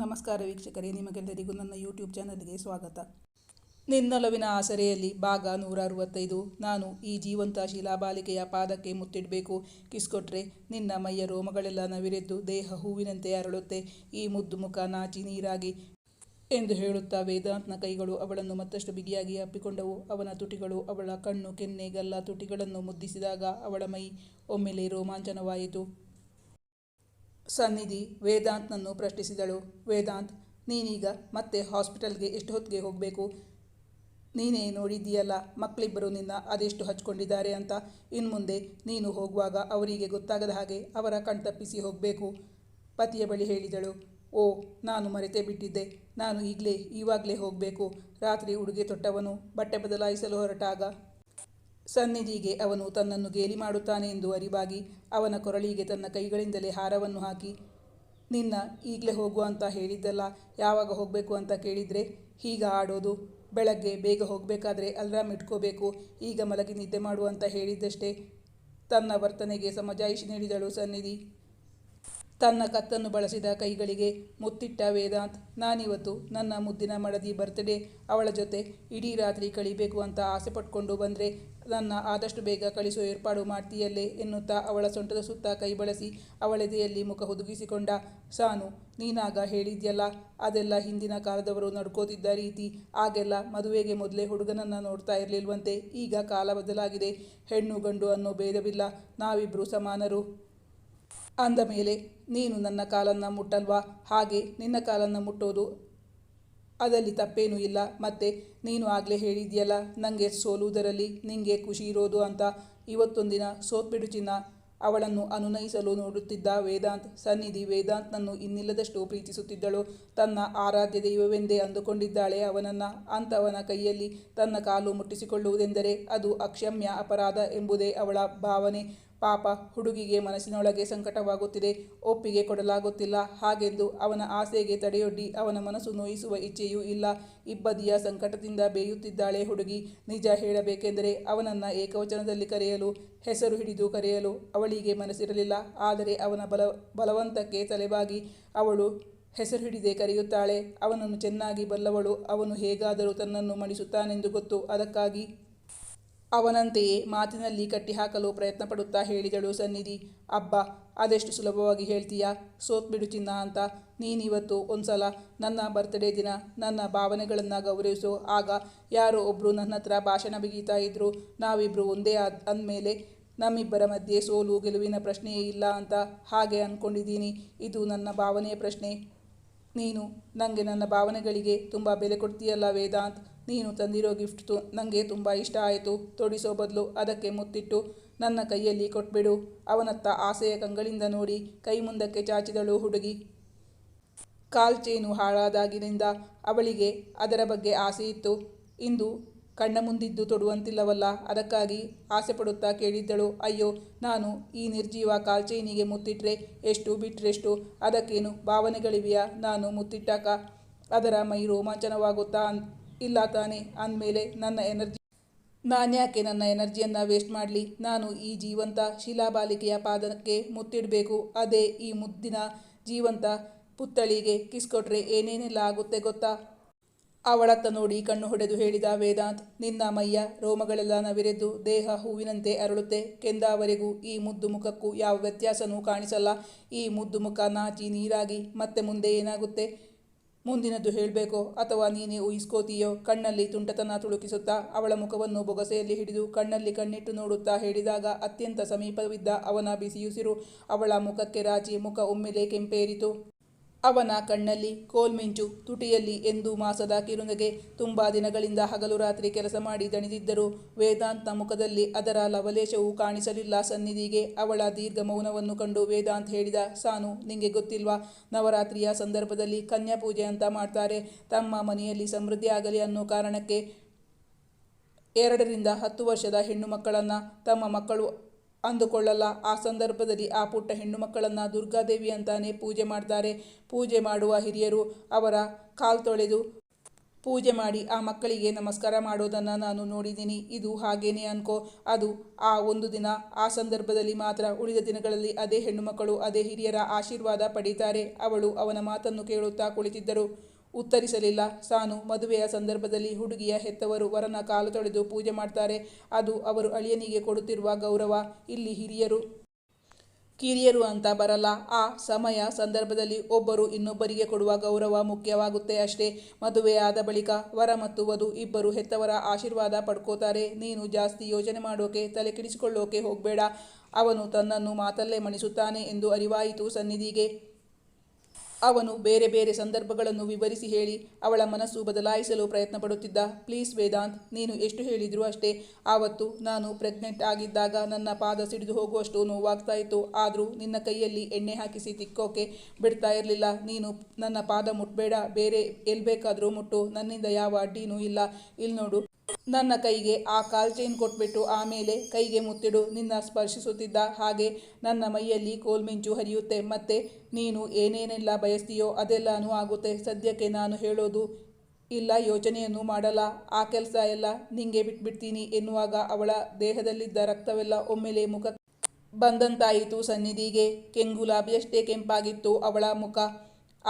ನಮಸ್ಕಾರ ವೀಕ್ಷಕರೇ, ನಿಮಗೆಲ್ಲರಿಗೂ ನನ್ನ ಯೂಟ್ಯೂಬ್ ಚಾನಲ್ಗೆ ಸ್ವಾಗತ. ನಿನ್ನೊಲವಿನ ಆಸರೆಯಲ್ಲಿ ಭಾಗ ನೂರ ಅರವತ್ತೈದು ನಾನು ಈ ಜೀವಂತ ಶಿಲಾಬಾಲಿಕೆಯ ಪಾದಕ್ಕೆ ಮುತ್ತಿಡಬೇಕು. ಕಿಸ್ಕೊಟ್ರೆ ನಿನ್ನ ಮೈಯ ರೋಮಗಳೆಲ್ಲ ನವಿರೆದ್ದು ದೇಹ ಹೂವಿನಂತೆ ಅರಳುತ್ತೆ. ಈ ಮುದ್ದು ಮುಖ ನಾಚಿ ನೀರಾಗಿ ಎಂದು ಹೇಳುತ್ತಾ ವೇದಾಂತ್ನ ಕೈಗಳು ಅವಳನ್ನು ಮತ್ತಷ್ಟು ಬಿಗಿಯಾಗಿ ಅಪ್ಪಿಕೊಂಡವು. ಅವನ ತುಟಿಗಳು ಅವಳ ಕಣ್ಣು ಕೆನ್ನೆ ಗಲ್ಲ ತುಟಿಗಳನ್ನು ಮುದ್ದಿಸಿದಾಗ ಅವಳ ಮೈ ಒಮ್ಮೆಲೆ ರೋಮಾಂಚನವಾಯಿತು. ಸನ್ನಿಧಿ ವೇದಾಂತ್ನನ್ನು ಪ್ರಶ್ನಿಸಿದಳು. ವೇದಾಂತ್, ನೀನೀಗ ಮತ್ತೆ ಹಾಸ್ಪಿಟಲ್ಗೆ ಎಷ್ಟು ಹೊತ್ತಿಗೆ ಹೋಗಬೇಕು? ನೀನೇ ನೋಡಿದ್ದೀಯಲ್ಲ, ಮಕ್ಕಳಿಬ್ಬರು ನಿನ್ನ ಅದೆಷ್ಟು ಹಚ್ಕೊಂಡಿದ್ದಾರೆ ಅಂತ. ಇನ್ಮುಂದೆ ನೀನು ಹೋಗುವಾಗ ಅವರಿಗೆ ಗೊತ್ತಾಗದ ಹಾಗೆ ಅವರ ಕಣ್ತಪ್ಪಿಸಿ ಹೋಗಬೇಕು, ಪತಿಯ ಬಳಿ ಹೇಳಿದಳು. ಓ, ನಾನು ಮರೆತೇ ಬಿಟ್ಟಿದ್ದೆ. ನಾನು ಈಗಲೇ ಇವಾಗಲೇ ಹೋಗಬೇಕು. ರಾತ್ರಿ ಉಡುಗೆ ತೊಟ್ಟವನು ಬಟ್ಟೆ ಬದಲಾಯಿಸಲು ಹೊರಟಾಗ ಸನ್ನಿಧಿಗೆ ಅವನು ತನ್ನನ್ನು ಗೇಲಿ ಮಾಡುತ್ತಾನೆ ಎಂದು ಅರಿವಾಗಿ ಅವನ ಕೊರಳಿಗೆ ತನ್ನ ಕೈಗಳಿಂದಲೇ ಹಾರವನ್ನು ಹಾಕಿ, ನಿನ್ನ ಈಗಲೇ ಹೋಗು ಅಂತ ಹೇಳಿದ್ದಲ್ಲ, ಯಾವಾಗ ಹೋಗಬೇಕು ಅಂತ ಕೇಳಿದರೆ ಹೀಗ ಆಡೋದು, ಬೆಳಗ್ಗೆ ಬೇಗ ಹೋಗಬೇಕಾದ್ರೆ ಅಲ್ರಾಮ್ ಇಟ್ಕೋಬೇಕು, ಈಗ ಮಲಗಿ ನಿದ್ದೆ ಮಾಡು ಅಂತ ಹೇಳಿದ್ದಷ್ಟೇ, ತನ್ನ ವರ್ತನೆಗೆ ಸಮಜಾಯಿಷಿ ನೀಡಿದಳು ಸನ್ನಿಧಿ. ತನ್ನ ಕತ್ತನ್ನು ಬಳಸಿದ ಕೈಗಳಿಗೆ ಮುತ್ತಿಟ್ಟ ವೇದಾಂತ್, ನಾನಿವತ್ತು ನನ್ನ ಮುದ್ದಿನ ಮಡದಿ ಬರ್ತಡೇ, ಅವಳ ಜೊತೆ ಇಡೀ ರಾತ್ರಿ ಕಳಿಬೇಕು ಅಂತ ಆಸೆ ಪಟ್ಕೊಂಡು ಬಂದರೆ ನನ್ನ ಆದಷ್ಟು ಬೇಗ ಕಳಿಸೋ ಏರ್ಪಾಡು ಮಾಡ್ತೀಯಲ್ಲೇ ಎನ್ನುತ್ತಾ ಅವಳ ಸೊಂಟದ ಸುತ್ತ ಕೈ ಬಳಸಿ ಅವಳೆದೆಯಲ್ಲಿ ಮುಖ ಹುದುಗಿಸಿಕೊಂಡ, ಸಾನು, ನೀನಾಗ ಹೇಳಿದ್ಯಲ್ಲ, ಅದೆಲ್ಲ ಹಿಂದಿನ ಕಾಲದವರು ನಡ್ಕೋತಿದ್ದ ರೀತಿ, ಆಗೆಲ್ಲ ಮದುವೆಗೆ ಮೊದಲೇ ಹುಡುಗನನ್ನು ನೋಡ್ತಾ ಇರಲಿಲ್ವಂತೆ, ಈಗ ಕಾಲ ಬದಲಾಗಿದೆ, ಹೆಣ್ಣು ಗಂಡು ಅನ್ನೋ ಭೇದವಿಲ್ಲ ನಾವಿಬ್ಬರು ಸಮಾನರು. ಅಂದ ಮೇಲೆ ನೀನು ನನ್ನ ಕಾಲನ್ನು ಮುಟ್ಟಲ್ವಾ? ಹಾಗೆ ನಿನ್ನ ಕಾಲನ್ನು ಮುಟ್ಟೋದು ಅದಲ್ಲಿ ತಪ್ಪೇನೂ ಇಲ್ಲ. ಮತ್ತೆ ನೀನು ಆಗಲೇ ಹೇಳಿದ್ಯಲ್ಲ ನನಗೆ ಸೋಲುವುದರಲ್ಲಿ ನಿಂಗೆ ಖುಷಿ ಇರೋದು ಅಂತ. ಇವತ್ತೊಂದಿನ ಸೋತ್ಬಿಡು ಚಿನ್ನ. ಅವಳನ್ನು ಅನುನಯಿಸಲು ನೋಡುತ್ತಿದ್ದ ವೇದಾಂತ್, ಸನ್ನಿಧಿ ವೇದಾಂತ್ನನ್ನು ಇನ್ನಿಲ್ಲದಷ್ಟು ಪ್ರೀತಿಸುತ್ತಿದ್ದಳು. ತನ್ನ ಆರಾಧ್ಯ ದೈವವೆಂದೇ ಅಂದುಕೊಂಡಿದ್ದಾಳೆ ಅವನನ್ನು. ಅಂಥವನ ಕೈಯಲ್ಲಿ ತನ್ನ ಕಾಲು ಮುಟ್ಟಿಸಿಕೊಳ್ಳುವುದೆಂದರೆ ಅದು ಅಕ್ಷಮ್ಯ ಅಪರಾಧ ಎಂಬುದೇ ಅವಳ ಭಾವನೆ. ಪಾಪ ಹುಡುಗಿಗೆ ಮನಸ್ಸಿನೊಳಗೆ ಸಂಕಟವಾಗುತ್ತಿದೆ, ಒಪ್ಪಿಗೆ ಕೊಡಲಾಗುತ್ತಿಲ್ಲ. ಹಾಗೆಂದು ಅವನ ಆಸೆಗೆ ತಡೆಯೊಡ್ಡಿ ಅವನ ಮನಸ್ಸು ನೋಯಿಸುವ ಇಚ್ಛೆಯೂ ಇಲ್ಲ. ಇಬ್ಬದಿಯ ಸಂಕಟದಿಂದ ಬೇಯುತ್ತಿದ್ದಾಳೆ ಹುಡುಗಿ. ನಿಜ ಹೇಳಬೇಕೆಂದರೆ ಅವನನ್ನು ಏಕವಚನದಲ್ಲಿ ಕರೆಯಲು, ಹೆಸರು ಹಿಡಿದು ಕರೆಯಲು ಅವಳಿಗೆ ಮನಸ್ಸಿರಲಿಲ್ಲ. ಆದರೆ ಅವನ ಬಲ, ಬಲವಂತಕ್ಕೆ ತಲೆಬಾಗಿ ಅವಳು ಹೆಸರು ಹಿಡಿದೇ ಕರೆಯುತ್ತಾಳೆ. ಅವನನ್ನು ಚೆನ್ನಾಗಿ ಬಲ್ಲವಳು, ಅವನು ಹೇಗಾದರೂ ತನ್ನನ್ನು ಮಣಿಸುತ್ತಾನೆಂದು ಗೊತ್ತು. ಅದಕ್ಕಾಗಿ ಅವನಂತೆಯೇ ಮಾತಿನಲ್ಲಿ ಕಟ್ಟಿಹಾಕಲು ಪ್ರಯತ್ನ ಪಡುತ್ತಾ ಹೇಳಿದಳು ಸನ್ನಿಧಿ, ಅಬ್ಬ, ಅದೆಷ್ಟು ಸುಲಭವಾಗಿ ಹೇಳ್ತೀಯಾ? ಸೋತ್ಬಿಡು ಚಿನ್ನ ಅಂತ. ನೀನಿವತ್ತು ಒಂದ್ಸಲ ನನ್ನ ಬರ್ತ್ಡೇ ದಿನ ನನ್ನ ಭಾವನೆಗಳನ್ನು ಗೌರವಿಸು. ಆಗ ಯಾರೋ ಒಬ್ಬರು ನನ್ನ ಹತ್ರ ಭಾಷಣ ಬಿಗೀತಾ ಇದ್ರು. ನಾವಿಬ್ಬರು ಒಂದೇ ಆದ, ಅಂದಮೇಲೆ ನಮ್ಮಿಬ್ಬರ ಮಧ್ಯೆ ಸೋಲು ಗೆಲುವಿನ ಪ್ರಶ್ನೆಯೇ ಇಲ್ಲ ಅಂತ ಹಾಗೆ ಅಂದ್ಕೊಂಡಿದ್ದೀನಿ ಇದು ನನ್ನ ಭಾವನೆಯ ಪ್ರಶ್ನೆ. ನೀನು ನನಗೆ ನನ್ನ ಭಾವನೆಗಳಿಗೆ ತುಂಬ ಬೆಲೆ ಕೊಡ್ತೀಯಲ್ಲ ವೇದಾಂತ್. ನೀನು ತಂದಿರೋ ಗಿಫ್ಟ್ ನನಗೆ ತುಂಬ ಇಷ್ಟ ಆಯಿತು. ತೊಡಿಸೋ ಬದಲು ಅದಕ್ಕೆ ಮುತ್ತಿಟ್ಟು ನನ್ನ ಕೈಯಲ್ಲಿ ಕೊಟ್ಬಿಡು. ಅವನತ್ತ ಆಸೆಯ ಕಂಗಳಿಂದ ನೋಡಿ ಕೈ ಮುಂದಕ್ಕೆ ಚಾಚಿದಳು ಹುಡುಗಿ. ಕಾಲ್ ಚೇನು ಹಾಳಾದಾಗಿನಿಂದ ಅವಳಿಗೆ ಅದರ ಬಗ್ಗೆ ಆಸೆ ಇತ್ತು. ಇಂದು ಕಣ್ಣ ಮುಂದಿದ್ದು ತೊಡುವಂತಿಲ್ಲವಲ್ಲ, ಅದಕ್ಕಾಗಿ ಆಸೆ ಪಡುತ್ತಾ ಕೇಳಿದ್ದಳು. ಅಯ್ಯೋ, ನಾನು ಈ ನಿರ್ಜೀವ ಕಾಲ್ಚೈನಿಗೆ ಮುತ್ತಿಟ್ರೆ ಎಷ್ಟು ಬಿಟ್ರೆಷ್ಟು? ಅದಕ್ಕೇನು ಭಾವನೆಗಳಿವೆಯಾ? ನಾನು ಮುತ್ತಿಟ್ಟಾಕ ಅದರ ಮೈ ರೋಮಾಂಚನವಾಗುತ್ತಾ ಇಲ್ಲ ತಾನೆ ಅಂದಮೇಲೆ ನನ್ನ ಎನರ್ಜಿ. ನಾನ್ಯಾಕೆ ನನ್ನ ಎನರ್ಜಿಯನ್ನು ವೇಸ್ಟ್ ಮಾಡಲಿ? ನಾನು ಈ ಜೀವಂತ ಶಿಲಾಬಾಲಿಕೆಯ ಪಾದಕ್ಕೆ ಮುತ್ತಿಡಬೇಕು. ಅದೇ ಈ ಮುದ್ದಿನ ಜೀವಂತ ಪುತ್ಥಳಿಗೆ ಕಿಸ್ ಕೊಟ್ರೆ ಏನೇನೆಲ್ಲ ಆಗುತ್ತೆ ಗೊತ್ತಾ? ಅವಳತ್ತ ನೋಡಿ ಕಣ್ಣು ಹೊಡೆದು ಹೇಳಿದ ವೇದಾಂತ್, ನಿನ್ನ ಮೈಯ ರೋಮಗಳೆಲ್ಲ ನವಿರೆದ್ದು ದೇಹ ಹೂವಿನಂತೆ ಅರಳುತ್ತೆ. ಕೆಂದಾವರೆಗೂ ಈ ಮುದ್ದು ಮುಖಕ್ಕೂ ಯಾವ ವ್ಯತ್ಯಾಸನೂ ಕಾಣಿಸಲ್ಲ. ಈ ಮುದ್ದು ಮುಖ ನಾಚಿ ನೀರಾಗಿ ಮತ್ತೆ ಮುಂದೆ ಏನಾಗುತ್ತೆ? ಮುಂದಿನದ್ದು ಹೇಳಬೇಕೋ? ಅಥವಾ ನೀನೇ ಊಹಿಸ್ಕೋತೀಯೋ ಕಣ್ಣಲ್ಲಿ ತುಂಟತನ ತುಳುಕಿಸುತ್ತಾ ಅವಳ ಮುಖವನ್ನು ಬೊಗಸೆಯಲ್ಲಿ ಹಿಡಿದು ಕಣ್ಣಲ್ಲಿ ಕಣ್ಣಿಟ್ಟು ನೋಡುತ್ತಾ ಹೇಳಿದಾಗ ಅತ್ಯಂತ ಸಮೀಪವಿದ್ದ ಅವನ ಬಿಸಿಯುಸಿರು ಅವಳ ಮುಖಕ್ಕೆ ರಾಚಿ ಮುಖ ಒಮ್ಮೆಲೆ ಕೆಂಪೇರಿತು. ಅವನ ಕಣ್ಣಲ್ಲಿ ಕೋಲ್ಮಿಂಚು ತುಟಿಯಲ್ಲಿ ಎಂದು ಮಾಸದ ಕಿರುನಗೆ ತುಂಬ ದಿನಗಳಿಂದ ಹಗಲು ರಾತ್ರಿ ಕೆಲಸ ಮಾಡಿ ದಣಿದಿದ್ದರು. ವೇದಾಂತ ಮುಖದಲ್ಲಿ ಅದರ ಲವಲೇಶವೂ ಕಾಣಿಸಲಿಲ್ಲ. ಸನ್ನಿಧಿಗೆ ಅವಳ ದೀರ್ಘ ಮೌನವನ್ನು ಕಂಡು ವೇದಾಂತ್ ಹೇಳಿದ, ಸಾನು, ನಿಂಗೆ ಗೊತ್ತಿಲ್ವಾ? ನವರಾತ್ರಿಯ ಸಂದರ್ಭದಲ್ಲಿ ಕನ್ಯಾ ಪೂಜೆ ಅಂತ ಮಾಡ್ತಾರೆ. ತಮ್ಮ ಮನೆಯಲ್ಲಿ ಸಮೃದ್ಧಿ ಆಗಲಿ ಅನ್ನೋ ಕಾರಣಕ್ಕೆ ಎರಡರಿಂದ ಹತ್ತು ವರ್ಷದ ಹೆಣ್ಣು ಮಕ್ಕಳನ್ನು ತಮ್ಮ ಮಕ್ಕಳು ಅಂದುಕೊಳ್ಳಲ್ಲ. ಆ ಸಂದರ್ಭದಲ್ಲಿ ಆ ಪುಟ್ಟ ಹೆಣ್ಣು ಮಕ್ಕಳನ್ನು ದುರ್ಗಾದೇವಿ ಅಂತಾನೆ ಪೂಜೆ ಮಾಡ್ತಾರೆ. ಪೂಜೆ ಮಾಡುವ ಹಿರಿಯರು ಅವರ ಕಾಲು ತೊಳೆದು ಪೂಜೆ ಮಾಡಿ ಆ ಮಕ್ಕಳಿಗೆ ನಮಸ್ಕಾರ ಮಾಡೋದನ್ನು ನಾನು ನೋಡಿದ್ದೀನಿ. ಇದು ಹಾಗೇನೆ ಅನ್ಕೋ. ಅದು ಆ ಒಂದು ದಿನ, ಆ ಸಂದರ್ಭದಲ್ಲಿ ಮಾತ್ರ ಉಳಿದ ದಿನಗಳಲ್ಲಿ ಅದೇ ಹೆಣ್ಣುಮಕ್ಕಳು, ಅದೇ ಹಿರಿಯರ ಆಶೀರ್ವಾದ ಪಡೀತಾರೆ. ಅವಳು ಅವನ ಮಾತನ್ನು ಕೇಳುತ್ತಾ ಕುಳಿತಿದ್ದರು. ಉತ್ತರಿಸಲಿಲ್ಲ. ಸಾನು ಮದುವೆಯ ಸಂದರ್ಭದಲ್ಲಿ ಹುಡುಗಿಯ ಹೆತ್ತವರು ವರನ ಕಾಲು ತೊಳೆದು ಪೂಜೆ ಮಾಡ್ತಾರೆ. ಅದು ಅವರು ಅಳಿಯನಿಗೆ ಕೊಡುತ್ತಿರುವ ಗೌರವ. ಇಲ್ಲಿ ಹಿರಿಯರು, ಕಿರಿಯರು ಅಂತ ಬರಲ್ಲ. ಆ ಸಮಯ ಸಂದರ್ಭದಲ್ಲಿ ಒಬ್ಬರು ಇನ್ನೊಬ್ಬರಿಗೆ ಕೊಡುವ ಗೌರವ ಮುಖ್ಯವಾಗುತ್ತೆ ಅಷ್ಟೇ. ಮದುವೆಯಾದ ಬಳಿಕ ವರ ಮತ್ತು ವಧು ಇಬ್ಬರು ಹೆತ್ತವರ ಆಶೀರ್ವಾದ ಪಡ್ಕೋತಾರೆ. ನೀನು ಜಾಸ್ತಿ ಯೋಚನೆ ಮಾಡೋಕೆ, ತಲೆ ಕೆಡಿಸಿಕೊಳ್ಳೋಕೆ ಹೋಗಬೇಡ. ಅವನು ತನ್ನನ್ನು ಮಾತಲ್ಲೇ ಮಣಿಸುತ್ತಾನೆ ಎಂದು ಅರಿವಾಯಿತು ಸನ್ನಿಧಿಗೆ. ಅವನು ಬೇರೆ ಬೇರೆ ಸಂದರ್ಭಗಳನ್ನು ವಿವರಿಸಿ ಹೇಳಿ ಅವಳ ಮನಸ್ಸು ಬದಲಾಯಿಸಲು ಪ್ರಯತ್ನ ಪಡುತ್ತಿದ್ದ ಪ್ಲೀಸ್ ವೇದಾಂತ್, ನೀನು ಎಷ್ಟು ಹೇಳಿದರೂ ಅಷ್ಟೇ. ಆವತ್ತು ನಾನು ಪ್ರೆಗ್ನೆಂಟ್ ಆಗಿದ್ದಾಗ ನನ್ನ ಪಾದ ಸಿಡಿದು ಹೋಗುವಷ್ಟು ನೋವಾಗ್ತಾ ಇತ್ತು ಆದರೂ ನಿನ್ನ ಕೈಯಲ್ಲಿ ಎಣ್ಣೆ ಹಾಕಿಸಿ ತಿಕ್ಕೋಕೆ ಬಿಡ್ತಾ ಇರಲಿಲ್ಲ. ನೀನು ನನ್ನ ಪಾದ ಮುಟ್ಬೇಡ. ಬೇರೆ ಎಲ್ಲಿ ಬೇಕಾದರೂ ಮುಟ್ಟು. ನನ್ನಿಂದ ಯಾವ ಅಡ್ಡಿನೂ ಇಲ್ಲ. ಇಲ್ಲಿ ನೋಡು ನನ್ನ ಕೈಗೆ ಆ ಕಾಲ್ ಚೈನ್ ಕೊಟ್ಬಿಟ್ಟು ಆಮೇಲೆ ಕೈಗೆ ಮುತ್ತಿಡು ನಿನ್ನ ಸ್ಪರ್ಶಿಸುತ್ತಿದ್ದ ಹಾಗೆ ನನ್ನ ಮೈಯಲ್ಲಿ ಕೋಲ್ಮಿಂಚು ಹರಿಯುತ್ತೆ. ಮತ್ತೆ ನೀನು ಏನೇನೆಲ್ಲ ಬಯಸ್ತೀಯೋ ಅದೆಲ್ಲನೂ ಆಗುತ್ತೆ. ಸದ್ಯಕ್ಕೆ ನಾನು ಹೇಳೋದು ಇಲ್ಲ, ಯೋಚನೆಯನ್ನು ಮಾಡಲ್ಲ. ಆ ಕೆಲಸ ಎಲ್ಲ ನಿಂಗೆ ಬಿಟ್ಬಿಡ್ತೀನಿ ಎನ್ನುವಾಗ ಅವಳ ದೇಹದಲ್ಲಿದ್ದ ರಕ್ತವೆಲ್ಲ ಒಮ್ಮೆಲೆ ಮುಖ ಬಂದಂತಾಯಿತು ಸನ್ನಿಧಿಗೆ. ಕೆಂಗುಲಾಬಿಯಷ್ಟೇ ಕೆಂಪಾಗಿತ್ತು ಅವಳ ಮುಖ.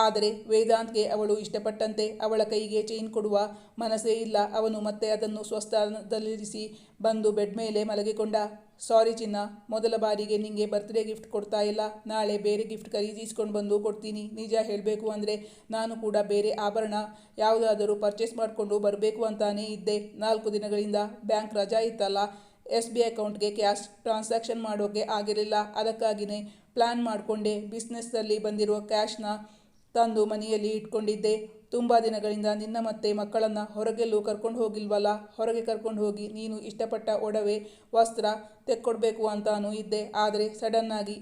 ಆದರೆ ವೇದಾಂತ್ಗೆ ಅವಳು ಇಷ್ಟಪಟ್ಟಂತೆ ಅವಳ ಕೈಗೆ ಚೈನ್ ಕೊಡುವ ಮನಸ್ಸೇ ಇಲ್ಲ. ಅವನು ಮತ್ತೆ ಅದನ್ನು ಸ್ವಸ್ಥಾನದಲ್ಲಿರಿಸಿ ಬಂದು ಬೆಡ್ ಮೇಲೆ ಮಲಗಿಕೊಂಡ. ಸಾರಿ ಚಿನ್ನ, ಮೊದಲ ಬಾರಿಗೆ ನಿಂಗೆ ಬರ್ತ್ಡೇ ಗಿಫ್ಟ್ ಕೊಡ್ತಾ ಇಲ್ಲ. ನಾಳೆ ಬೇರೆ ಗಿಫ್ಟ್ ಖರೀದಿಸ್ಕೊಂಡು ಬಂದು ಕೊಡ್ತೀನಿ. ನಿಜ ಹೇಳಬೇಕು ಅಂದರೆ ನಾನು ಕೂಡ ಬೇರೆ ಆಭರಣ ಯಾವುದಾದರೂ ಪರ್ಚೇಸ್ ಮಾಡಿಕೊಂಡು ಬರಬೇಕು ಅಂತಾನೇ ಇದ್ದೆ. ನಾಲ್ಕು ದಿನಗಳಿಂದ ಬ್ಯಾಂಕ್ ರಜಾ ಇತ್ತಲ್ಲ. ಎಸ್ ಬಿ ಅಕೌಂಟ್ಗೆ ಕ್ಯಾಶ್ ಟ್ರಾನ್ಸಾಕ್ಷನ್ ಮಾಡೋಕ್ಕೆ ಆಗಿರಲಿಲ್ಲ. ಅದಕ್ಕಾಗಿಯೇ ಪ್ಲ್ಯಾನ್ ಮಾಡಿಕೊಂಡೆ. ಬಿಸ್ನೆಸ್ಸಲ್ಲಿ ಬಂದಿರೋ ಕ್ಯಾಶ್ನ ತಂದು ಮನೆಯಲ್ಲಿ ಇಟ್ಕೊಂಡಿದ್ದೆ. ತುಂಬ ದಿನಗಳಿಂದ ನಿನ್ನ ಮತ್ತೆ ಮಕ್ಕಳನ್ನು ಹೊರಗೆಲ್ಲೂ ಕರ್ಕೊಂಡು ಹೋಗಿಲ್ವಲ್ಲ? ಹೊರಗೆ ಕರ್ಕೊಂಡು ಹೋಗಿ ನೀನು ಇಷ್ಟಪಟ್ಟ ಒಡವೆ, ವಸ್ತ್ರ ತೆಕ್ಕೊಡ್ಬೇಕು ಅಂತಾನೂ ಇದ್ದೆ ಆದರೆ ಸಡನ್ನಾಗಿ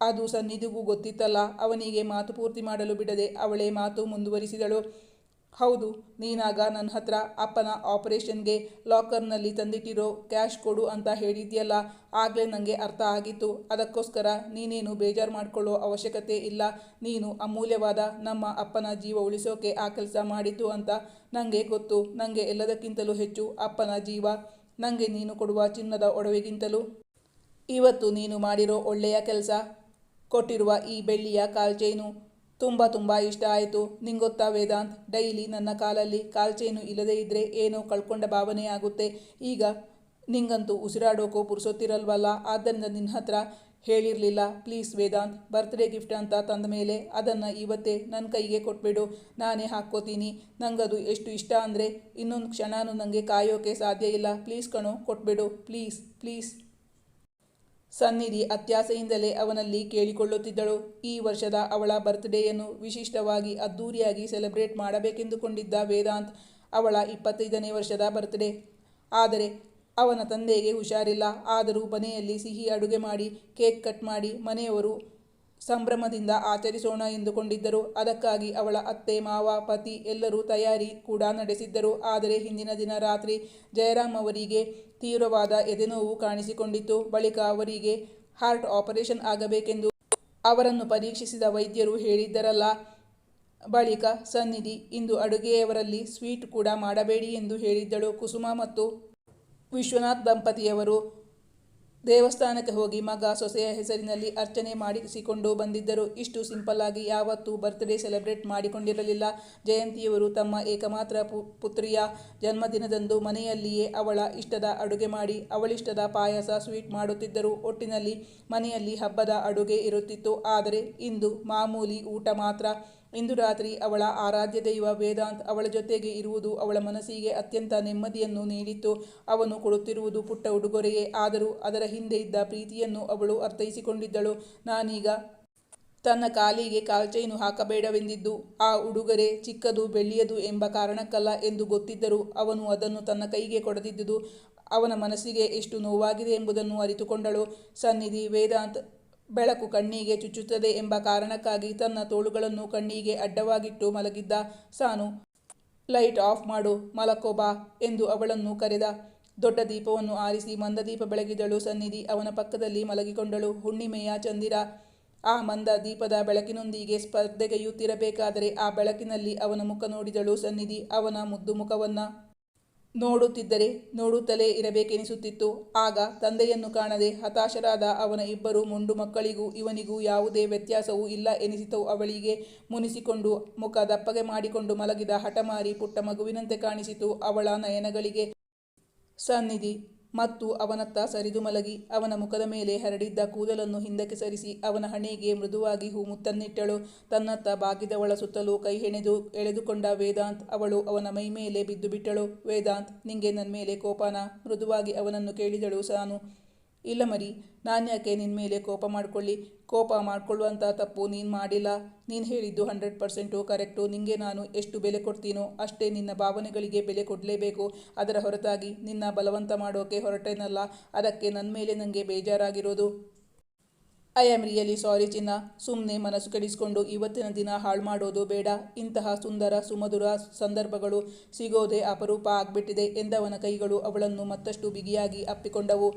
ಅದು ಸನ್ನಿಧಿಗೂ ಗೊತ್ತಿತ್ತಲ್ಲ. ಅವನಿಗೆ ಮಾತು ಪೂರ್ತಿ ಮಾಡಲು ಬಿಡದೆ ಅವಳೇ ಮಾತು ಮುಂದುವರಿಸಿದಳು. ಹೌದು, ನೀನಾಗ ನನ್ನ ಹತ್ರ ಅಪ್ಪನ ಆಪರೇಷನ್ಗೆ ಲಾಕರ್ನಲ್ಲಿ ತಂದಿಟ್ಟಿರೋ ಕ್ಯಾಶ್ ಕೊಡು ಅಂತ ಹೇಳಿದ್ಯಲ್ಲ, ಆಗಲೇ ನನಗೆ ಅರ್ಥ ಆಗಿತ್ತು. ಅದಕ್ಕೋಸ್ಕರ ನೀನೇನು ಬೇಜಾರು ಮಾಡಿಕೊಳ್ಳೋ ಅವಶ್ಯಕತೆ ಇಲ್ಲ. ನೀನು ಅಮೂಲ್ಯವಾದ ನಮ್ಮ ಅಪ್ಪನ ಜೀವ ಉಳಿಸೋಕೆ ಆ ಕೆಲಸ ಮಾಡಿತು ಅಂತ ನನಗೆ ಗೊತ್ತು. ನನಗೆ ಎಲ್ಲದಕ್ಕಿಂತಲೂ ಹೆಚ್ಚು ಅಪ್ಪನ ಜೀವ. ನನಗೆ ನೀನು ಕೊಡುವ ಚಿನ್ನದ ಒಡವೆಗಿಂತಲೂ. ಇವತ್ತು ನೀನು ಮಾಡಿರೋ ಒಳ್ಳೆಯ ಕೆಲಸ, ಕೊಟ್ಟಿರುವ ಈ ಬೆಳ್ಳಿಯ ಕಾಲ್ಚೈನು ತುಂಬ ತುಂಬ ಇಷ್ಟ ಆಯಿತು. ನಿಂಗೊತ್ತಾ ವೇದಾಂತ್, ಡೈಲಿ ನನ್ನ ಕಾಲಲ್ಲಿ ಕಾಲ್ಚೇನು ಇಲ್ಲದೇ ಇದ್ದರೆ ಏನೋ ಕಳ್ಕೊಂಡ ಭಾವನೆ ಆಗುತ್ತೆ. ಈಗ ನಿಂಗಂತೂ ಉಸಿರಾಡೋಕೋ ಪುರುಸೊತ್ತಿರಲ್ವಲ್ಲ. ಆದ್ದರಿಂದ ನಿನ್ನ ಹತ್ರ ಹೇಳಿರಲಿಲ್ಲ. ಪ್ಲೀಸ್ ವೇದಾಂತ್, ಬರ್ತ್ಡೇ ಗಿಫ್ಟ್ ಅಂತ ತಂದ ಮೇಲೆ ಅದನ್ನು ಇವತ್ತೇ ನನ್ನ ಕೈಗೆ ಕೊಟ್ಬಿಡು. ನಾನೇ ಹಾಕ್ಕೋತೀನಿ. ನನಗದು ಎಷ್ಟು ಇಷ್ಟ ಅಂದರೆ ಇನ್ನೊಂದು ಕ್ಷಣನೂ ನನಗೆ ಕಾಯೋಕೆ ಸಾಧ್ಯ ಇಲ್ಲ. ಪ್ಲೀಸ್ ಕಣೋ, ಕೊಟ್ಬಿಡು. Please please. ಸನ್ನಿಧಿ ಅತ್ಯಾಸೆಯಿಂದಲೇ ಅವನಲ್ಲಿ ಕೇಳಿಕೊಳ್ಳುತ್ತಿದ್ದಳು. ಈ ವರ್ಷದ ಅವಳ ಬರ್ತ್ಡೇಯನ್ನು ವಿಶಿಷ್ಟವಾಗಿ ಅದ್ದೂರಿಯಾಗಿ ಸೆಲೆಬ್ರೇಟ್ ಮಾಡಬೇಕೆಂದುಕೊಂಡಿದ್ದ ವೇದಾಂತ್ ಅವಳ ಇಪ್ಪತ್ತೈದನೇ ವರ್ಷದ ಬರ್ತ್ಡೇ. ಆದರೆ ಅವನ ತಂದೆಗೆ ಹುಷಾರಿಲ್ಲ. ಆದರೂ ಮನೆಯಲ್ಲಿ ಸಿಹಿ ಅಡುಗೆ ಮಾಡಿ, ಕೇಕ್ ಕಟ್ ಮಾಡಿ ಮನೆಯವರು ಸಂಭ್ರಮದಿಂದ ಆಚರಿಸೋಣ ಎಂದುಕೊಂಡಿದ್ದರು. ಅದಕ್ಕಾಗಿ ಅವಳ ಅತ್ತೆ, ಮಾವ, ಪತಿ ಎಲ್ಲರೂ ತಯಾರಿ ಕೂಡ ನಡೆಸಿದ್ದರು. ಆದರೆ ಹಿಂದಿನ ದಿನ ರಾತ್ರಿ ಜಯರಾಮ್ ಅವರಿಗೆ ತೀವ್ರವಾದ ಎದೆನೋವು ಕಾಣಿಸಿಕೊಂಡಿತ್ತು. ಬಳಿಕ ಅವರಿಗೆ ಹಾರ್ಟ್ ಆಪರೇಷನ್ ಆಗಬೇಕೆಂದು ಅವರನ್ನು ಪರೀಕ್ಷಿಸಿದ ವೈದ್ಯರು ಹೇಳಿದ್ದರಲ್ಲ. ಬಳಿಕ ಸನ್ನಿಧಿ, ಇಂದು ಅಡುಗೆಯವರಲ್ಲಿ ಸ್ವೀಟ್ ಕೂಡ ಮಾಡಬೇಡಿ ಎಂದು ಹೇಳಿದ್ದಳು. ಕುಸುಮ ಮತ್ತು ವಿಶ್ವನಾಥ್ ದಂಪತಿಯವರು ದೇವಸ್ಥಾನಕ್ಕೆ ಹೋಗಿ ಮಗ ಸೊಸೆಯ ಹೆಸರಿನಲ್ಲಿ ಅರ್ಚನೆ ಮಾಡಿಸಿಕೊಂಡು ಬಂದಿದ್ದರು. ಇಷ್ಟು ಸಿಂಪಲ್ ಆಗಿ ಯಾವತ್ತೂ ಬರ್ತ್ಡೇ ಸೆಲೆಬ್ರೇಟ್ ಮಾಡಿಕೊಂಡಿರಲಿಲ್ಲ. ಜಯಂತಿಯವರು ತಮ್ಮ ಏಕಮಾತ್ರ ಪುತ್ರಿಯ ಜನ್ಮದಿನದಂದು ಮನೆಯಲ್ಲಿಯೇ ಅವಳ ಇಷ್ಟದ ಅಡುಗೆ ಮಾಡಿ, ಅವಳಿಷ್ಟದ ಪಾಯಸ ಸ್ವೀಟ್ ಮಾಡುತ್ತಿದ್ದರು. ಒಟ್ಟಿನಲ್ಲಿ ಮನೆಯಲ್ಲಿ ಹಬ್ಬದ ಅಡುಗೆ ಇರುತ್ತಿತ್ತು. ಆದರೆ ಇಂದು ಮಾಮೂಲಿ ಊಟ ಮಾತ್ರ ಇಂದು ರಾತ್ರಿ ಅವಳ ಆರಾಧ್ಯ ದೈವ ವೇದಾಂತ್ ಅವಳ ಜೊತೆಗೆ ಇರುವುದು ಅವಳ ಮನಸ್ಸಿಗೆ ಅತ್ಯಂತ ನೆಮ್ಮದಿಯನ್ನು ನೀಡಿತ್ತು. ಅವನು ಕೊಡುತ್ತಿರುವುದು ಪುಟ್ಟ ಉಡುಗೊರೆಯೇ. ಆದರೂ ಅದರ ಹಿಂದೆ ಇದ್ದ ಪ್ರೀತಿಯನ್ನು ಅವಳು ಅರ್ಥೈಸಿಕೊಂಡಿದ್ದಳು. ನಾನೀಗ ತನ್ನ ಕಾಲಿಗೆ ಕಾಲ್ಚೈನು ಹಾಕಬೇಡವೆಂದಿದ್ದು, ಆ ಉಡುಗೊರೆ ಚಿಕ್ಕದು ಬೆಳ್ಳಿಯದು ಎಂಬ ಕಾರಣಕ್ಕಲ್ಲ ಎಂದು ಗೊತ್ತಿದ್ದರೂ ಅವನು ಅದನ್ನು ತನ್ನ ಕೈಗೆ ಕೊಡದಿದ್ದುದು ಅವನ ಮನಸ್ಸಿಗೆ ಎಷ್ಟು ನೋವಾಗಿದೆ ಎಂಬುದನ್ನು ಅರಿತುಕೊಂಡಳು. ಸನ್ನಿಧಿ ವೇದಾಂತ್ ಬೆಳಕು ಕಣ್ಣಿಗೆ ಚುಚ್ಚುತ್ತದೆ ಎಂಬ ಕಾರಣಕ್ಕಾಗಿ ತನ್ನ ತೋಳುಗಳನ್ನು ಕಣ್ಣಿಗೆ ಅಡ್ಡವಾಗಿಟ್ಟು ಮಲಗಿದ್ದ ಸಾನು, ಲೈಟ್ ಆಫ್ ಮಾಡು, ಮಲಕೋ ಬಾ ಎಂದು ಅವಳನ್ನು ಕರೆದ. ದೊಡ್ಡ ದೀಪವನ್ನು ಆರಿಸಿ ಮಂದದೀಪ ಬೆಳಗಿದಳು ಸನ್ನಿಧಿ. ಅವನ ಪಕ್ಕದಲ್ಲಿ ಮಲಗಿಕೊಂಡಳು ಹುಣ್ಣಿಮೆಯ ಚಂದಿರ. ಆ ಮಂದ ದೀಪದ ಬೆಳಕಿನೊಂದಿಗೆ ಸ್ಪರ್ಧೆಗೆಯುತ್ತಿರಬೇಕಾದರೆ ಆ ಬೆಳಕಿನಲ್ಲಿ ಅವನ ಮುಖ ನೋಡಿದಳು ಸನ್ನಿಧಿ. ಅವನ ಮುದ್ದು ಮುಖವನ್ನ ನೋಡುತ್ತಿದ್ದರೆ ನೋಡುತ್ತಲೇ ಇರಬೇಕೆನಿಸುತ್ತಿತ್ತು. ಆಗ ತಂದೆಯನ್ನು ಕಾಣದೆ ಹತಾಶರಾದ ಅವನ ಇಬ್ಬರು ಮೊಂಡು ಮಕ್ಕಳಿಗೂ ಇವನಿಗೂ ಯಾವುದೇ ವ್ಯತ್ಯಾಸವೂ ಇಲ್ಲ ಎನಿಸಿತು. ಅವಳಿಗೆ ಮುನಿಸಿಕೊಂಡು ಮುಖ ದಪ್ಪಗೆ ಮಾಡಿಕೊಂಡು ಮಲಗಿದ ಹಠಮಾರಿ ಪುಟ್ಟ ಮಗುವಿನಂತೆ ಕಾಣಿಸಿತು. ಅವಳ ನಯನಗಳಿಗೆ ಸನ್ನಿಧಿ. ಮತ್ತು ಅವನತ್ತ ಸರಿದು ಮಲಗಿ, ಅವನ ಮುಖದ ಮೇಲೆ ಹರಡಿದ್ದ ಕೂದಲನ್ನು ಹಿಂದಕ್ಕೆ ಸರಿಸಿ, ಅವನ ಹಣೆಗೆ ಮೃದುವಾಗಿ ಹೂಮುತ್ತನ್ನಿಟ್ಟಳು ತನ್ನತ್ತ ಬಾಗಿದವಳ ಸುತ್ತಲೂ ಕೈ ಹೆಣೆದು ಎಳೆದುಕೊಂಡ ವೇದಾಂತ್, ಅವಳು ಅವನ ಮೈ ಮೇಲೆ ಬಿದ್ದು ಬಿಟ್ಟಳು ವೇದಾಂತ್, ನಿಂಗೆ ನನ್ನ ಮೇಲೆ ಕೋಪನ? ಮೃದುವಾಗಿ ಅವನನ್ನು ಕೇಳಿದಳು ಸಾನು. ಇಲ್ಲ ಮರಿ ನಾನ್ಯಾಕೆ ನಿನ್ನ ಮೇಲೆ ಕೋಪ ಮಾಡ್ಕೊಳ್ಳಿ? ಕೋಪ ಮಾಡ್ಕೊಳ್ಳುವಂಥ ತಪ್ಪು ನೀನು ಮಾಡಿಲ್ಲ. ನೀನು ಹೇಳಿದ್ದು ಹಂಡ್ರೆಡ್ ಪರ್ಸೆಂಟು ಕರೆಕ್ಟು ನಿಂಗೆ ನಾನು ಎಷ್ಟು ಬೆಲೆ ಕೊಡ್ತೀನೋ ಅಷ್ಟೇ ನಿನ್ನ ಭಾವನೆಗಳಿಗೆ ಬೆಲೆ ಕೊಡಲೇಬೇಕು. ಅದರ ಹೊರತಾಗಿ ನಿನ್ನ ಬಲವಂತ ಮಾಡೋಕೆ ಹೊರಟೇನಲ್ಲ, ಅದಕ್ಕೆ ನನ್ನ ಮೇಲೆ ನನಗೆ ಬೇಜಾರಾಗಿರೋದು. ಐ ಆಮ್ ರಿಯಲಿ ಸಾರಿ ಚಿನ್ನ. ಸುಮ್ಮನೆ ಮನಸ್ಸು ಕೆಡಿಸ್ಕೊಂಡು ಇವತ್ತಿನ ದಿನ ಹಾಳು ಮಾಡೋದು ಬೇಡ. ಇಂತಹ ಸುಂದರ, ಸುಮಧುರ ಸಂದರ್ಭಗಳು ಸಿಗೋದೇ ಅಪರೂಪ ಆಗ್ಬಿಟ್ಟಿದೆ ಎಂದವನ ಕೈಗಳು ಅವಳನ್ನು ಮತ್ತಷ್ಟು ಬಿಗಿಯಾಗಿ ಅಪ್ಪಿಕೊಂಡವು.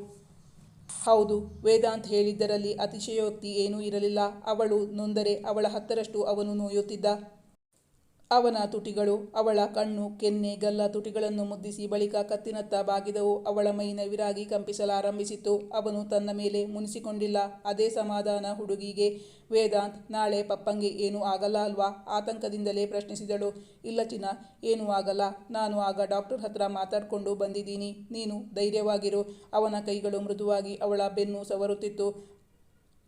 ಹೌದು ವೇದಾಂತ್ ಹೇಳಿದ್ದರಲ್ಲಿ ಅತಿಶಯೋಕ್ತಿ ಏನೂ ಇರಲಿಲ್ಲ. ಅವಳು ನೊಂದರೆ ಅವಳ ಹತ್ತರಷ್ಟು ಅವನು ನೋಯುತ್ತಿದ್ದ. ಅವನ ತುಟಿಗಳು, ಅವಳ ಕಣ್ಣು, ಕೆನ್ನೆ, ಗಲ್ಲ ತುಟಿಗಳನ್ನು ಮುದ್ದಿಸಿ ಬಳಿಕ ಕತ್ತಿನತ್ತ ಬಾಗಿದವು. ಅವಳ ಮೈ ನವಿರಾಗಿ ಕಂಪಿಸಲಾರಂಭಿಸಿತು. ಅವನು ತನ್ನ ಮೇಲೆ ಮುನಿಸಿಕೊಂಡಿಲ್ಲ. ಅದೇ ಸಮಾಧಾನ ಹುಡುಗಿಗೆ. ವೇದಾಂತ್, ನಾಳೆ ಪಪ್ಪಂಗೆ ಏನೂ ಆಗಲ್ಲ ಅಲ್ವಾ? ಆತಂಕದಿಂದಲೇ ಪ್ರಶ್ನಿಸಿದಳು. ಇಲ್ಲ ಚಿನ್ನ, ಏನೂ ಆಗಲ್ಲ. ನಾನು ಆಗ ಡಾಕ್ಟರ್ ಹತ್ರ ಮಾತಾಡ್ಕೊಂಡು ಬಂದಿದ್ದೀನಿ. ನೀನು ಧೈರ್ಯವಾಗಿರು. ಅವನ ಕೈಗಳು ಮೃದುವಾಗಿ ಅವಳ ಬೆನ್ನು ಸವರುತ್ತಿತ್ತು.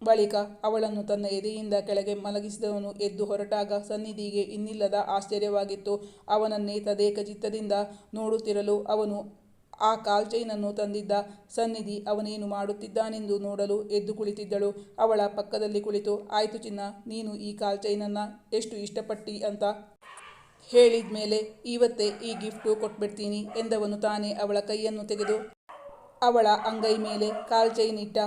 ಬಳಿಕ ಅವಳನ್ನು ತನ್ನ ಎದೆಯಿಂದ ಕೆಳಗೆ ಮಲಗಿಸಿದವನು ಎದ್ದು ಹೊರಟಾಗ ಸನ್ನಿಧಿಗೆ ಇನ್ನಿಲ್ಲದ ಆಶ್ಚರ್ಯವಾಗಿತ್ತು. ಅವನನ್ನೇ ತದೇಕ ಚಿತ್ತದಿಂದ ನೋಡುತ್ತಿರಲು ಅವನು ಆ ಕಾಲ್ಚೈನನ್ನು ತಂದಿದ್ದ. ಸನ್ನಿಧಿ ಅವನೇನು ಮಾಡುತ್ತಿದ್ದಾನೆಂದು ನೋಡಲು ಎದ್ದು ಕುಳಿತಿದ್ದಳು. ಅವಳ ಪಕ್ಕದಲ್ಲಿ ಕುಳಿತು, ಆಯಿತು ಚಿನ್ನ, ನೀನು ಈ ಕಾಲ್ಚೈನನ್ನು ಎಷ್ಟು ಇಷ್ಟಪಟ್ಟಿ ಅಂತ ಹೇಳಿದ ಮೇಲೆ ಇವತ್ತೇ ಈ ಗಿಫ್ಟು ಕೊಟ್ಬಿಡ್ತೀನಿ ಎಂದವನು ತಾನೇ ಅವಳ ಕೈಯನ್ನು ತೆಗೆದು ಅವಳ ಅಂಗೈ ಮೇಲೆ ಕಾಲ್ಚೈನ್ ಇಟ್ಟ.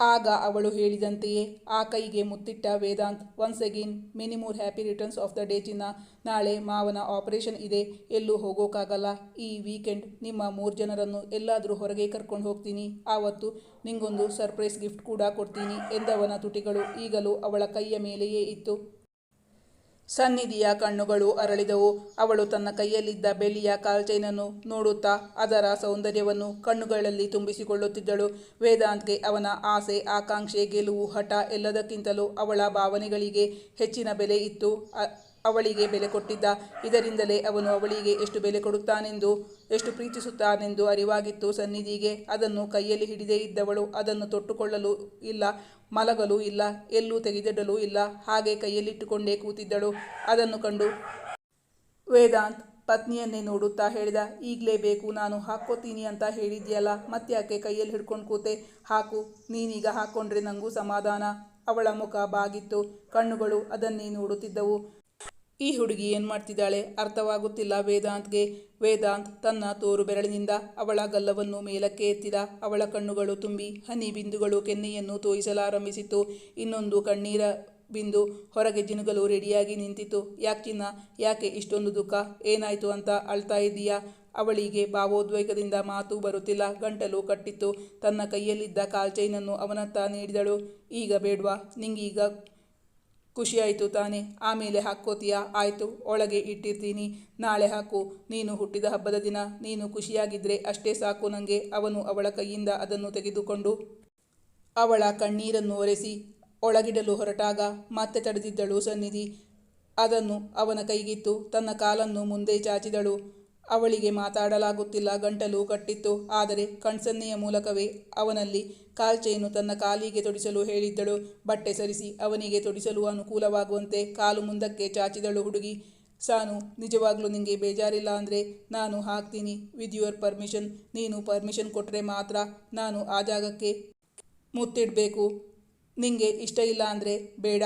ಆಗ ಅವಳು ಹೇಳಿದಂತೆಯೇ ಆ ಕೈಗೆ ಮುತ್ತಿಟ್ಟ Vedant once again many more happy returns of the day ಚಿನ್ನ. ನಾಳೆ ಮಾವನ ಆಪರೇಷನ್ ಇದೆ. ಎಲ್ಲೂ ಹೋಗೋಕ್ಕಾಗಲ್ಲ ಈ ವೀಕೆಂಡ್ ನಿಮ್ಮ ಮೂರು ಜನರನ್ನು ಎಲ್ಲಾದರೂ ಹೊರಗೆ ಕರ್ಕೊಂಡು ಹೋಗ್ತೀನಿ. ಆವತ್ತು ನಿಂಗೊಂದು ಸರ್ಪ್ರೈಸ್ ಗಿಫ್ಟ್ ಕೂಡ ಕೊಡ್ತೀನಿ ಎಂದವನ ತುಟಿಗಳು ಈಗಲೂ ಅವಳ ಕೈಯ ಮೇಲೆಯೇ ಇತ್ತು. ಸನ್ನಿಧಿಯ ಕಣ್ಣುಗಳು ಅರಳಿದವು. ಅವಳು ತನ್ನ ಕೈಯಲ್ಲಿದ್ದ ಬೆಳ್ಳಿಯ ಕಾಲ್ಚೈನನ್ನು ನೋಡುತ್ತಾ ಅದರ ಸೌಂದರ್ಯವನ್ನು ಕಣ್ಣುಗಳಲ್ಲಿ ತುಂಬಿಸಿಕೊಳ್ಳುತ್ತಿದ್ದಳು. ವೇದಾಂತ್ಗೆ ಅವನ ಆಸೆ, ಆಕಾಂಕ್ಷೆ, ಗೆಲುವು, ಹಠ ಎಲ್ಲದಕ್ಕಿಂತಲೂ ಅವಳ ಭಾವನೆಗಳಿಗೆ ಹೆಚ್ಚಿನ ಬೆಲೆ ಇತ್ತು. ಅವಳಿಗೆ ಬೆಲೆ ಕೊಟ್ಟಿದ್ದ. ಇದರಿಂದಲೇ ಅವನು ಅವಳಿಗೆ ಎಷ್ಟು ಬೆಲೆ ಕೊಡುತ್ತಾನೆಂದು, ಎಷ್ಟು ಪ್ರೀತಿಸುತ್ತಾನೆಂದು ಅರಿವಾಗಿತ್ತು ಸನ್ನಿಧಿಗೆ. ಅದನ್ನು ಕೈಯಲ್ಲಿ ಹಿಡಿದೇ ಇದ್ದವಳು ಅದನ್ನು ತೊಟ್ಟುಕೊಳ್ಳಲು ಇಲ್ಲ, ಮಲಗಲು ಇಲ್ಲ, ಎಲ್ಲೂ ತೆಗೆದಿಡಲು ಇಲ್ಲ. ಹಾಗೆ ಕೈಯಲ್ಲಿಟ್ಟುಕೊಂಡೇ ಕೂತಿದ್ದಳು. ಅದನ್ನು ಕಂಡು ವೇದಾಂತ್ ಪತ್ನಿಯನ್ನೇ ನೋಡುತ್ತಾ ಹೇಳಿದ, ಈಗಲೇ ಬೇಕು, ನಾನು ಹಾಕ್ಕೋತೀನಿ ಅಂತ ಹೇಳಿದ್ಯಲ್ಲ ಮತ್ತೆ ಆಕೆ ಕೈಯಲ್ಲಿ ಹಿಡ್ಕೊಂಡು ಕೂತೆ? ಹಾಕು, ನೀನೀಗ ಹಾಕ್ಕೊಂಡ್ರೆ ನನಗೂ ಸಮಾಧಾನ. ಅವಳ ಮುಖ ಬಾಗಿತ್ತು, ಕಣ್ಣುಗಳು ಅದನ್ನೇ ನೋಡುತ್ತಿದ್ದವು. ಈ ಹುಡುಗಿ ಏನು ಮಾಡ್ತಿದ್ದಾಳೆ? ಅರ್ಥವಾಗುತ್ತಿಲ್ಲ ವೇದಾಂತ್ಗೆ. ವೇದಾಂತ್ ತನ್ನ ತೋರು ಬೆರಳಿನಿಂದ ಅವಳ ಗಲ್ಲವನ್ನು ಮೇಲಕ್ಕೆ ಎತ್ತಿದ. ಅವಳ ಕಣ್ಣುಗಳು ತುಂಬಿ ಹನಿ ಬಿಂದುಗಳು ಕೆನ್ನೆಯನ್ನು ತೋಯಿಸಲಾರಂಭಿಸಿತು. ಇನ್ನೊಂದು ಕಣ್ಣೀರ ಬಿಂದು ಹೊರಗೆ ಜಿನುಗಲು ರೆಡಿಯಾಗಿ ನಿಂತಿತು. ಯಾಕಿನ್ನ ಯಾಕೆ ಇಷ್ಟೊಂದು ದುಃಖ? ಏನಾಯಿತು ಅಂತ ಅಳ್ತಾ ಇದ್ದೀಯಾ? ಅವಳಿಗೆ ಭಾವೋದ್ವೇಗದಿಂದ ಮಾತು ಬರುತ್ತಿಲ್ಲ. ಗಂಟಲು ಕಟ್ಟಿತ್ತು. ತನ್ನ ಕೈಯಲ್ಲಿದ್ದ ಕಾಲ್ಚೈನನ್ನು ಅವನತ್ತ ನೀಡಿದಳು. ಈಗ ಬೇಡ್ವಾ? ನಿಂಗೀಗ ಖುಷಿಯಾಯಿತು ತಾನೆ. ಆಮೇಲೆ ಹಾಕ್ಕೋತೀಯಾ? ಆಯಿತು, ಒಳಗೆ ಇಟ್ಟಿರ್ತೀನಿ. ನಾಳೆ ಹಾಕು. ನೀನು ಹುಟ್ಟಿದ ಹಬ್ಬದ ದಿನ, ನೀನು ಖುಷಿಯಾಗಿದ್ದರೆ ಅಷ್ಟೇ ಸಾಕು ನನಗೆ ಅವನು ಅವಳ ಕೈಯಿಂದ ಅದನ್ನು ತೆಗೆದುಕೊಂಡು ಅವಳ ಕಣ್ಣೀರನ್ನು ಒರೆಸಿ, ಒಳಗಿಡಲು ಹೊರಟಾಗ ಮತ್ತೆ ತಡೆದಿದ್ದಳು ಸನ್ನಿಧಿ. ಅದನ್ನು ಅವನ ಕೈಗಿತ್ತು. ತನ್ನ ಕಾಲನ್ನು ಮುಂದೆ ಚಾಚಿದಳು. ಅವಳಿಗೆ ಮಾತಾಡಲಾಗುತ್ತಿಲ್ಲ, ಗಂಟಲು ಕಟ್ಟಿತ್ತು. ಆದರೆ ಕಣ್ಸನ್ನೆಯ ಮೂಲಕವೇ ಅವನಲ್ಲಿ ಕಾಲ್ಚೆಯನ್ನು ತನ್ನ ಕಾಲಿಗೆ ತೊಡಿಸಲು ಹೇಳಿದ್ದಳು. ಬಟ್ಟೆ ಸರಿಸಿ ಅವನಿಗೆ ತೊಡಿಸಲು ಅನುಕೂಲವಾಗುವಂತೆ ಕಾಲು ಮುಂದಕ್ಕೆ ಚಾಚಿದಳು ಹುಡುಗಿ. ಸಾನು, ನಿಜವಾಗ್ಲೂ ನಿನಗೆ ಬೇಜಾರಿಲ್ಲ ಅಂದರೆ ನಾನು ಹಾಕ್ತೀನಿ. With your permission. ನೀನು ಪರ್ಮಿಷನ್ ಕೊಟ್ಟರೆ ಮಾತ್ರ ನಾನು ಆ ಜಾಗಕ್ಕೆ ಮುತ್ತಿಡಬೇಕು. ನಿಂಗೆ ಇಷ್ಟ ಇಲ್ಲ ಅಂದರೆ ಬೇಡ.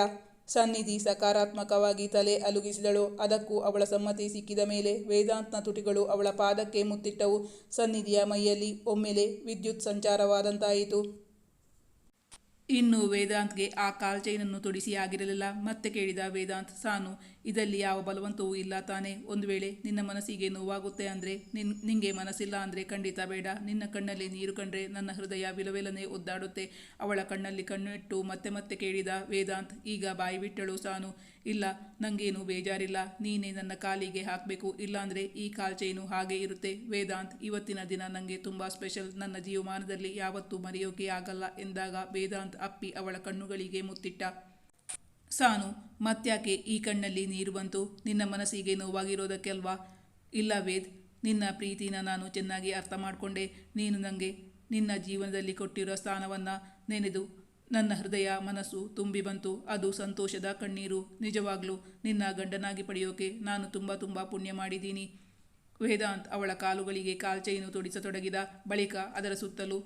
ಸನ್ನಿಧಿ ಸಕಾರಾತ್ಮಕವಾಗಿ ತಲೆ ಅಲುಗಿಸಿದಳು. ಅದಕ್ಕೂ ಅವಳ ಸಮ್ಮತಿ ಸಿಕ್ಕಿದ ಮೇಲೆ ವೇದಾಂತ್ನ ತುಟಿಗಳು ಅವಳ ಪಾದಕ್ಕೆ ಮುತ್ತಿಟ್ಟವು. ಸನ್ನಿಧಿಯ ಮೈಯಲ್ಲಿ ಒಮ್ಮೆಲೆ ವಿದ್ಯುತ್ ಸಂಚಾರವಾದಂತಾಯಿತು. ಇನ್ನು ವೇದಾಂತ್ಗೆ ಆ ಕಾಲ್ ಚೈನನ್ನು ತೊಡಿಸಿ ಆಗಿರಲಿಲ್ಲ. ಮತ್ತೆ ಕೇಳಿದ ವೇದಾಂತ್, ಸಾನು, ಇದರಲ್ಲಿ ಯಾವ ಬಲವಂತವೂ ಇಲ್ಲ ತಾನೆ. ಒಂದು ವೇಳೆ ನಿನ್ನ ಮನಸ್ಸಿಗೆ ನೋವಾಗುತ್ತೆ ಅಂದರೆ, ನಿನ್, ನಿಂಗೆ ಮನಸ್ಸಿಲ್ಲ ಅಂದರೆ ಖಂಡಿತ ಬೇಡ. ನಿನ್ನ ಕಣ್ಣಲ್ಲಿ ನೀರು ಕಂಡ್ರೆ ನನ್ನ ಹೃದಯ ವಿಲವಿಲನೆ ಒದ್ದಾಡುತ್ತೆ. ಅವಳ ಕಣ್ಣಲ್ಲಿ ಕಣ್ಣಿಟ್ಟು ಮತ್ತೆ ಮತ್ತೆ ಕೇಳಿದ ವೇದಾಂತ್, ಈಗ ಬಾಯಿ ಬಿಟ್ಟಳು ಸಾನು. ಇಲ್ಲ ನನಗೇನು ಬೇಜಾರಿಲ್ಲ, ನೀನೇ ನನ್ನ ಕಾಲಿಗೆ ಹಾಕಬೇಕು, ಇಲ್ಲಾಂದರೆ ಈ ಕಾಲ್ ಚೈನು ಹಾಗೆ ಇರುತ್ತೆ. ವೇದಾಂತ್, ಇವತ್ತಿನ ದಿನ ನನಗೆ ತುಂಬ ಸ್ಪೆಷಲ್. ನನ್ನ ಜೀವಮಾನದಲ್ಲಿ ಯಾವತ್ತೂ ಮರೆಯೋಕೆ ಆಗಲ್ಲ ಎಂದಾಗ ವೇದಾಂತ್ ಅಪ್ಪಿ ಅವಳ ಕಣ್ಣುಗಳಿಗೆ ಮುತ್ತಿಟ್ಟ. ಸಾನು, ಮತ್ತ್ಯಾಕೆ ಈ ಕಣ್ಣಲ್ಲಿ ನೀರು ಬಂತು? ನಿನ್ನ ಮನಸ್ಸಿಗೆ ನೋವಾಗಿರೋದಕ್ಕೆ ಅಲ್ವಾ ಇಲ್ಲ ವೇದ್, ನಿನ್ನ ಪ್ರೀತಿನ ನಾನು ಚೆನ್ನಾಗಿ ಅರ್ಥ ಮಾಡಿಕೊಂಡೆ. ನೀನು ನನಗೆ ನಿನ್ನ ಜೀವನದಲ್ಲಿ ಕೊಟ್ಟಿರೋ ಸ್ಥಾನವನ್ನು ನೆನೆದು ನನ್ನ ಹೃದಯ, ಮನಸ್ಸು ತುಂಬಿ ಬಂತು. ಅದು ಸಂತೋಷದ ಕಣ್ಣೀರು. ನಿಜವಾಗ್ಲೂ ನಿನ್ನ ಗಂಡನಾಗಿ ಪಡೆಯೋಕೆ ನಾನು ತುಂಬ ತುಂಬ ಪುಣ್ಯ ಮಾಡಿದ್ದೀನಿ. ವೇದಾಂತ್ ಅವಳ ಕಾಲುಗಳಿಗೆ ಕಾಲ್ಚೆಯನ್ನು ತೊಡಿಸತೊಡಗಿದ ಬಳಿಕ ಅದರ ಸುತ್ತಲೂ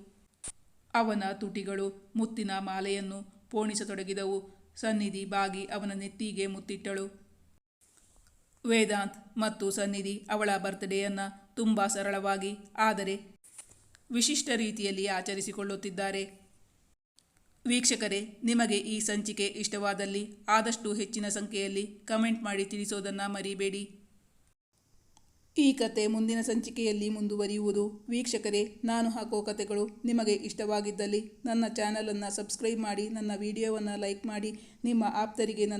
ಅವನ ತುಟಿಗಳು, ಮುತ್ತಿನ ಮಾಲೆಯನ್ನು ಪೋಣಿಸತೊಡಗಿದವು. ಸನ್ನಿಧಿ ಬಾಗಿ ಅವನ ನೆತ್ತಿಗೆ ಮುತ್ತಿಟ್ಟಳು. ವೇದಾಂತ್ ಮತ್ತು ಸನ್ನಿಧಿ ಅವಳ ಬರ್ತ್ಡೇಯನ್ನು ತುಂಬ ಸರಳವಾಗಿ, ಆದರೆ ವಿಶಿಷ್ಟ ರೀತಿಯಲ್ಲಿ ಆಚರಿಸಿಕೊಳ್ಳುತ್ತಿದ್ದಾರೆ. ವೀಕ್ಷಕರೇ, ನಿಮಗೆ ಈ ಸಂಚಿಕೆ ಇಷ್ಟವಾದಲ್ಲಿ ಆದಷ್ಟು ಹೆಚ್ಚಿನ ಸಂಖ್ಯೆಯಲ್ಲಿ ಕಮೆಂಟ್ ಮಾಡಿ ತಿಳಿಸೋದನ್ನು ಮರಿಬೇಡಿ. ಈ ಕತೆ ಮುಂದಿನ ಸಂಚಿಕೆಯಲ್ಲಿ ಮುಂದುವರಿಯುವುದು. ವೀಕ್ಷಕರೇ, ನಾನು ಹಾಕೋ ಕತೆಗಳು ನಿಮಗೆ ಇಷ್ಟವಾಗಿದ್ದಲ್ಲಿ ನನ್ನ ಚಾನಲನ್ನು ಸಬ್ಸ್ಕ್ರೈಬ್ ಮಾಡಿ, ನನ್ನ ವಿಡಿಯೋವನ್ನು ಲೈಕ್ ಮಾಡಿ, ನಿಮ್ಮ ಆಪ್ತರಿಗೆ ನನ್ನ